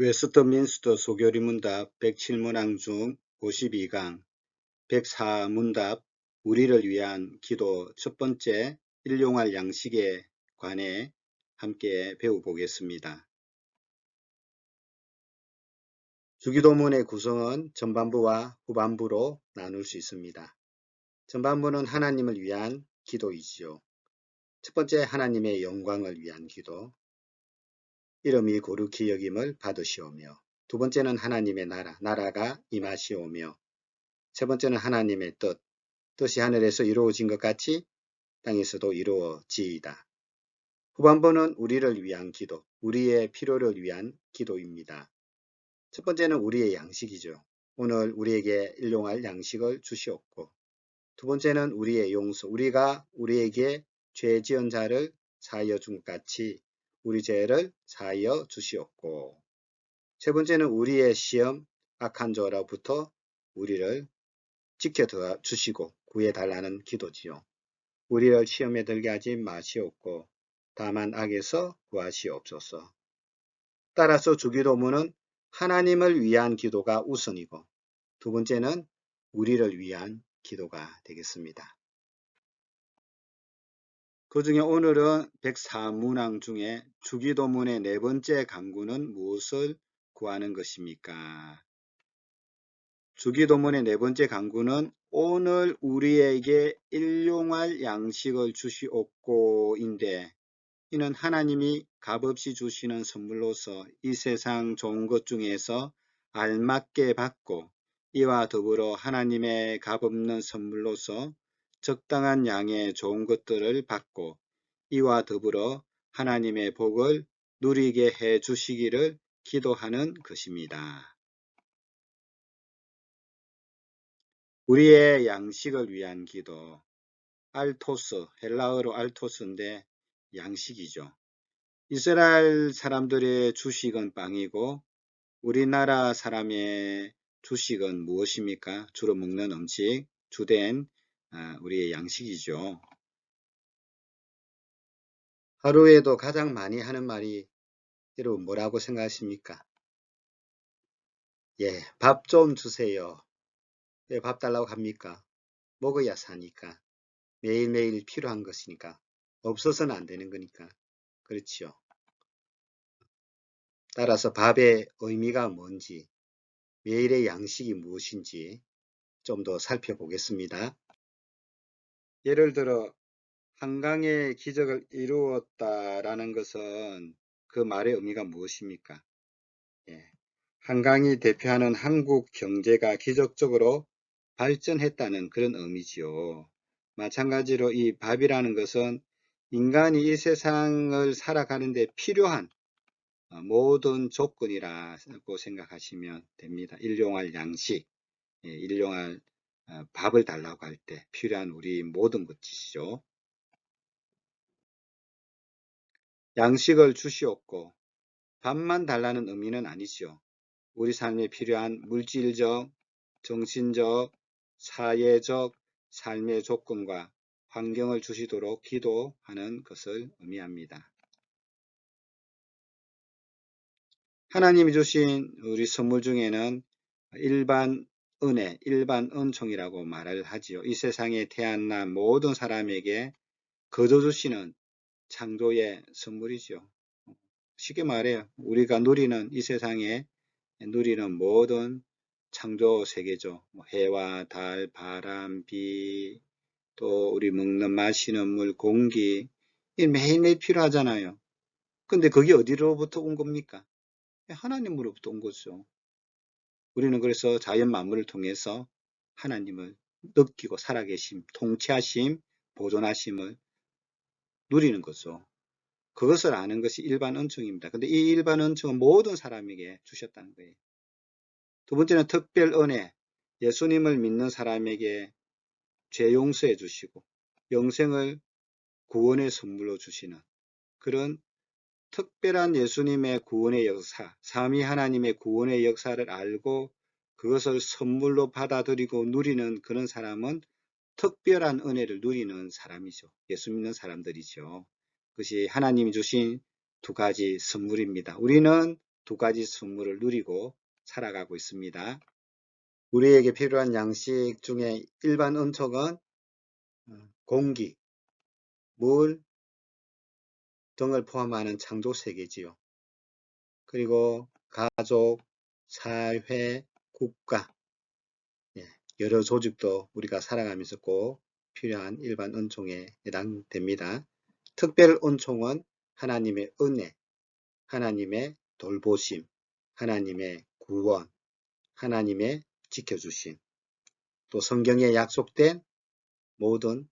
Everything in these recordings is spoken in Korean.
웨스트민스터 소교리 문답 107문항 중 52강 104문답 우리를 위한 기도 첫 번째 일용할 양식에 관해 함께 배워보겠습니다. 주기도문의 구성은 전반부와 후반부로 나눌 수 있습니다. 전반부는 하나님을 위한 기도이지요. 첫 번째 하나님의 영광을 위한 기도, 이름이 거룩히 여김을 받으시오며 두 번째는 하나님의 나라, 나라가 임하시오며 세 번째는 하나님의 뜻, 뜻이 하늘에서 이루어진 것 같이 땅에서도 이루어지이다. 후반부는 우리를 위한 기도, 우리의 필요를 위한 기도입니다. 첫 번째는 우리의 양식이죠. 오늘 우리에게 일용할 양식을 주시옵고 두 번째는 우리의 용서, 우리가 우리에게 죄 지은 자를 사하여 준것 같이 우리 죄를 사하여 주시옵고 세 번째는 우리의 시험 악한 자로부터 우리를 지켜 주시고 구해 달라는 기도지요. 우리를 시험에 들게 하지 마시옵고 다만 악에서 구하시옵소서. 따라서 주기도문은 하나님을 위한 기도가 우선이고 두 번째는 우리를 위한 기도가 되겠습니다. 그 중에 오늘은 104문항 중에 주기도문의 네 번째 강구는 무엇을 구하는 것입니까? 주기도문의 네 번째 강구는 오늘 우리에게 일용할 양식을 주시옵고인데 이는 하나님이 값없이 주시는 선물로서 이 세상 좋은 것 중에서 알맞게 받고 이와 더불어 하나님의 값없는 선물로서 적당한 양의 좋은 것들을 받고 이와 더불어 하나님의 복을 누리게 해 주시기를 기도하는 것입니다. 우리의 양식을 위한 기도 알토스, 헬라어로 알토스인데 양식이죠. 이스라엘 사람들의 주식은 빵이고 우리나라 사람의 주식은 무엇입니까? 주로 먹는 음식, 주된 아, 우리의 양식이죠. 하루에도 가장 많이 하는 말이 여러분 뭐라고 생각하십니까? 예, 밥 좀 주세요. 왜 밥 달라고 합니까? 먹어야 사니까. 매일매일 필요한 것이니까. 없어서는 안 되는 거니까. 그렇지요. 따라서 밥의 의미가 뭔지, 매일의 양식이 무엇인지 좀 더 살펴보겠습니다. 예를 들어 한강의 기적을 이루었다라는 것은 그 말의 의미가 무엇입니까? 예. 한강이 대표하는 한국 경제가 기적적으로 발전했다는 그런 의미지요. 마찬가지로 이 밥이라는 것은 인간이 이 세상을 살아가는 데 필요한 어, 모든 조건이라고 생각하시면 됩니다. 일용할 양식, 예, 일용할 어, 밥을 달라고 할 때 필요한 우리 모든 것이죠. 양식을 주시옵고 밥만 달라는 의미는 아니죠. 우리 삶에 필요한 물질적, 정신적, 사회적 삶의 조건과 환경을 주시도록 기도하는 것을 의미합니다. 하나님이 주신 우리 선물 중에는 일반 은혜, 일반 은총이라고 말을 하지요. 이 세상에 태어난 모든 사람에게 거둬주시는 창조의 선물이죠. 쉽게 말해요. 우리가 누리는 이 세상에 누리는 모든 창조 세계죠. 뭐 해와 달, 바람, 비, 또 우리 먹는 마시는 물, 공기 이 매일매일 필요하잖아요. 근데 그게 어디로부터 온 겁니까? 하나님으로부터 온 거죠. 우리는 그래서 자연 만물을 통해서 하나님을 느끼고 살아계심, 통치하심, 보존하심을 누리는 거죠. 그것을 아는 것이 일반 은총입니다. 근데 이 일반 은총은 모든 사람에게 주셨다는 거예요. 두 번째는 특별 은혜, 예수님을 믿는 사람에게 죄 용서해 주시고 영생을 구원의 선물로 주시는 그런 특별한 예수님의 구원의 역사, 삼위 하나님의 구원의 역사를 알고 그것을 선물로 받아들이고 누리는 그런 사람은 특별한 은혜를 누리는 사람이죠. 예수 믿는 사람들이죠. 그것이 하나님이 주신 두 가지 선물입니다. 우리는 두 가지 선물을 누리고 살아가고 있습니다. 우리에게 필요한 양식 중에 일반 은총은 어, 공기, 물 등을 포함하는 창조 세계지요. 그리고 가족, 사회, 국가, 예, 여러 조직도 우리가 살아가면서 꼭 필요한 일반 은총에 해당됩니다. 특별 은총은 하나님의 은혜, 하나님의 돌보심, 하나님의 구원, 하나님의 지켜주심, 또 성경에 약속된 모든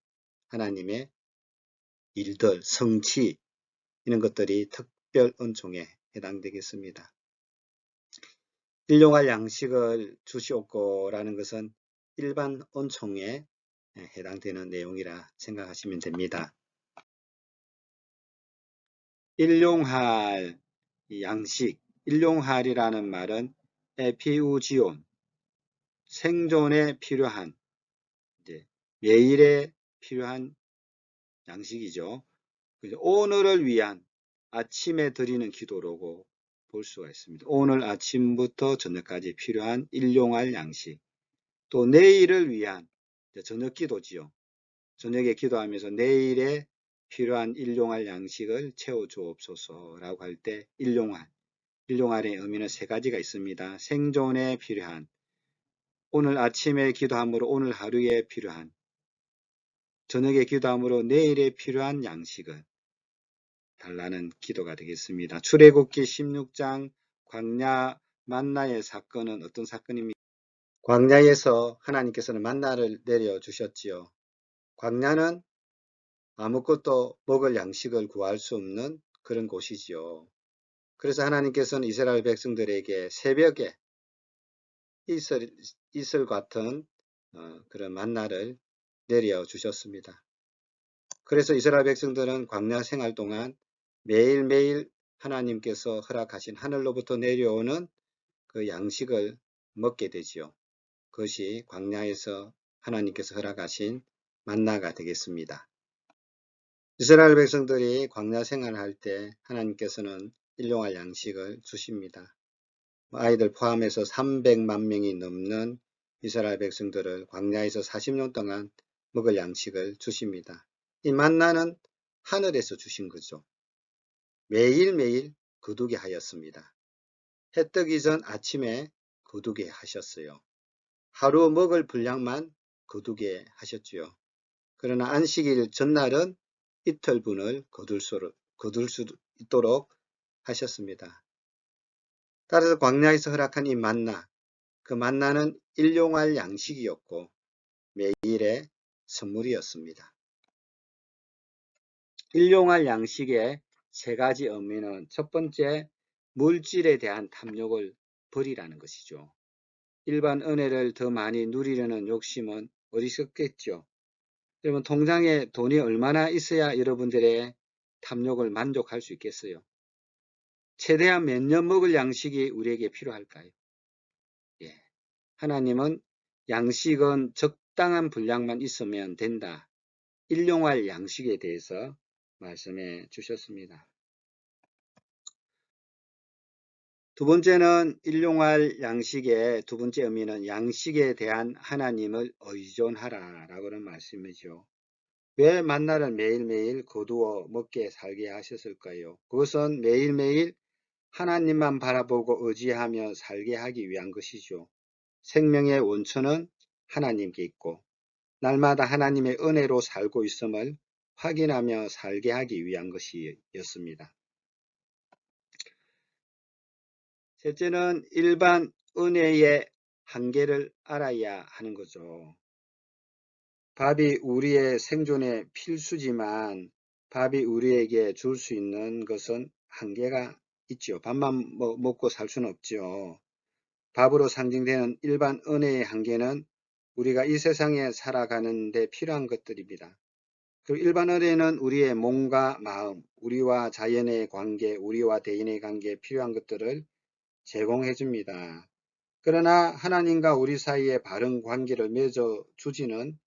하나님의 일들, 성취 이런 것들이 특별 은총에 해당되겠습니다. 일용할 양식을 주시옵고라는 것은 일반 은총에 해당되는 내용이라 생각하시면 됩니다. 일용할 양식, 일용할이라는 말은 에피우지온, 생존에 필요한, 매일에 필요한 양식이죠. 오늘을 위한 아침에 드리는 기도로고 볼 수가 있습니다. 오늘 아침부터 저녁까지 필요한 일용할 양식, 또 내일을 위한 저녁 기도지요. 저녁에 기도하면서 내일에 필요한 일용할 양식을 채워 주옵소서라고 할 때 일용할, 일용할의 의미는 세 가지가 있습니다. 생존에 필요한, 오늘 아침에 기도함으로 오늘 하루에 필요한, 저녁에 기도함으로 내일에 필요한 양식을 달라는 기도가 되겠습니다. 출애굽기 16장 광야 만나의 사건은 어떤 사건입니까? 광야에서 하나님께서는 만나를 내려 주셨지요. 광야는 아무것도 먹을 양식을 구할 수 없는 그런 곳이지요. 그래서 하나님께서는 이스라엘 백성들에게 새벽에 이슬, 이슬 같은 어, 그런 만나를 내려 주셨습니다. 그래서 이스라엘 백성들은 광야 생활 동안 매일매일 하나님께서 허락하신 하늘로부터 내려오는 그 양식을 먹게 되지요. 그것이 광야에서 하나님께서 허락하신 만나가 되겠습니다. 이스라엘 백성들이 광야 생활할 때 하나님께서는 일용할 양식을 주십니다. 아이들 포함해서 300만 명이 넘는 이스라엘 백성들을 광야에서 40년 동안 먹을 양식을 주십니다. 이 만나는 하늘에서 주신 거죠. 매일매일 거두게 하였습니다. 해 뜨기 전 아침에 거두게 하셨어요. 하루 먹을 분량만 거두게 하셨지요. 그러나 안식일 전날은 이틀분을 거둘 수, 거둘 수 있도록 하셨습니다. 따라서 광야에서 허락한 이 만나, 그 만나는 일용할 양식이었고 매일의 선물이었습니다. 일용할 양식의 세 가지 의미는 첫 번째, 물질에 대한 탐욕을 버리라는 것이죠. 일반 은혜를 더 많이 누리려는 욕심은 어리석겠죠. 여러분, 통장에 돈이 얼마나 있어야 여러분들의 탐욕을 만족할 수 있겠어요? 최대한 몇 년 먹을 양식이 우리에게 필요할까요? 예. 하나님은 양식은 적당한 분량만 있으면 된다. 일용할 양식에 대해서 말씀해 주셨습니다. 두 번째는 일용할 양식의 두 번째 의미는 양식에 대한 하나님을 의존하라 라고는 말씀이죠. 왜 만나를 매일매일 거두어 먹게 살게 하셨을까요? 그것은 매일매일 하나님만 바라보고 의지하며 살게 하기 위한 것이죠. 생명의 원천은 하나님께 있고 날마다 하나님의 은혜로 살고 있음을 확인하며 살게 하기 위한 것이었습니다. 셋째는 일반 은혜의 한계를 알아야 하는 거죠. 밥이 우리의 생존에 필수지만 밥이 우리에게 줄 수 있는 것은 한계가 있죠. 밥만 먹고 살 수는 없죠. 밥으로 상징되는 일반 은혜의 한계는 우리가 이 세상에 살아가는 데 필요한 것들입니다. 그리고 일반 은혜는 우리의 몸과 마음, 우리와 자연의 관계, 우리와 대인의 관계에 필요한 것들을 제공해 줍니다. 그러나 하나님과 우리 사이에 바른 관계를 맺어 주지는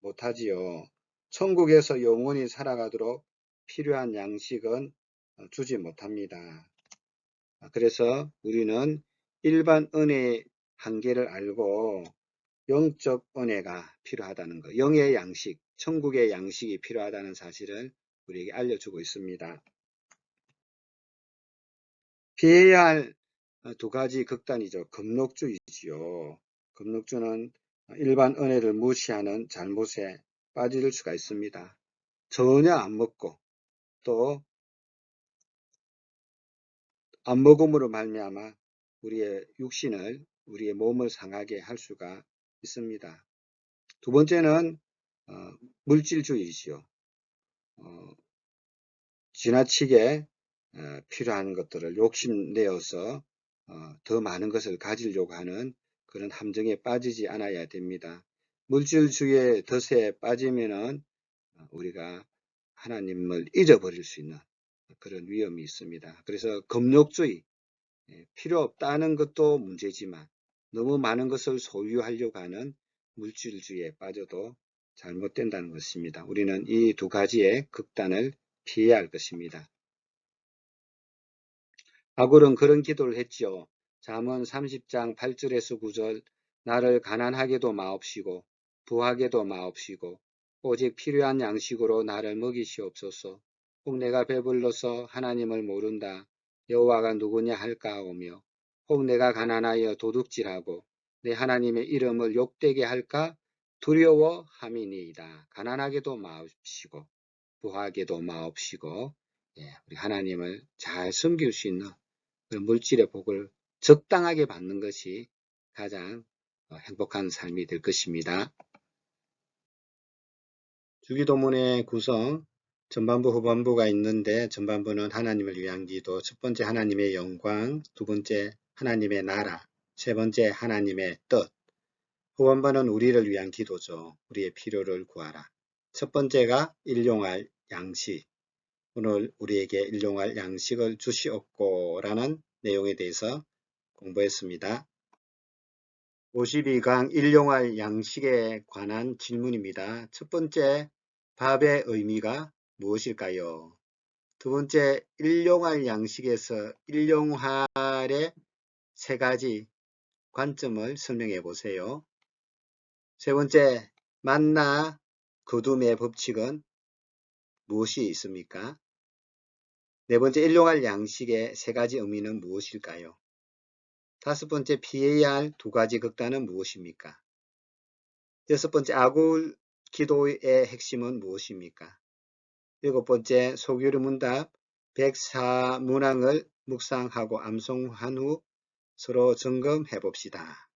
못하지요. 천국에서 영원히 살아가도록 필요한 양식은 주지 못합니다. 아, 그래서 우리는 일반 은혜의 한계를 알고 영적 은혜가 필요하다는 것, 영의 양식, 천국의 양식이 필요하다는 사실을 우리에게 알려주고 있습니다. 피해야 할 두 가지 극단이죠. 금록주의지요. 금록주는 일반 은혜를 무시하는 잘못에 빠질 수가 있습니다. 전혀 안 먹고 또 안 먹음으로 말미암아 우리의 육신을 우리의 몸을 상하게 할 수가 있습니다. 두 번째는 어, 물질주의지요. 어, 지나치게 어, 필요한 것들을 욕심내어서 어, 더 많은 것을 가지려고 하는 그런 함정에 빠지지 않아야 됩니다. 물질주의의 덫에 빠지면은 어, 우리가 하나님을 잊어버릴 수 있는 그런 위험이 있습니다. 그래서 금욕주의, 예, 필요 없다는 것도 문제지만 너무 많은 것을 소유하려고 하는 물질주의에 빠져도 잘못된다는 것입니다. 우리는 이 두 가지의 극단을 피해야 할 것입니다. 바울은 그런 기도를 했지요. 잠언 30장 8절에서 9절 나를 가난하게도 마옵시고 부하게도 마옵시고 오직 필요한 양식으로 나를 먹이시옵소서. 혹 내가 배불러서 하나님을 모른다. 여호와가 누구냐 할까 하오며 혹 내가 가난하여 도둑질하고 내 하나님의 이름을 욕되게 할까 두려워함이니이다. 가난하게도 마옵시고 부하게도 마옵시고 예, 우리 하나님을 잘 섬길 수 있는 그런 물질의 복을 적당하게 받는 것이 가장 어, 행복한 삶이 될 것입니다. 주기도문의 구성 전반부 후반부가 있는데 전반부는 하나님을 위한 기도 첫 번째 하나님의 영광 두 번째 하나님의 나라 세 번째 하나님의 뜻 후반부는 우리를 위한 기도죠. 우리의 필요를 구하라. 첫 번째가 일용할 양식 오늘 우리에게 일용할 양식을 주시옵고 라는 내용에 대해서 공부했습니다. 52강 일용할 양식에 관한 질문입니다. 첫 번째, 밥의 의미가 무엇일까요? 두 번째, 일용할 양식에서 일용할의 세 가지 관점을 설명해 보세요. 세 번째, 만나 거둠의 법칙은 무엇이 있습니까? 네 번째, 일용할 양식의 세 가지 의미는 무엇일까요? 다섯 번째, 피해야 할 두 가지 극단은 무엇입니까? 여섯 번째, 아굴 기도의 핵심은 무엇입니까? 일곱 번째, 소규리 문답 104문항을 묵상하고 암송한 후 서로 점검해 봅시다.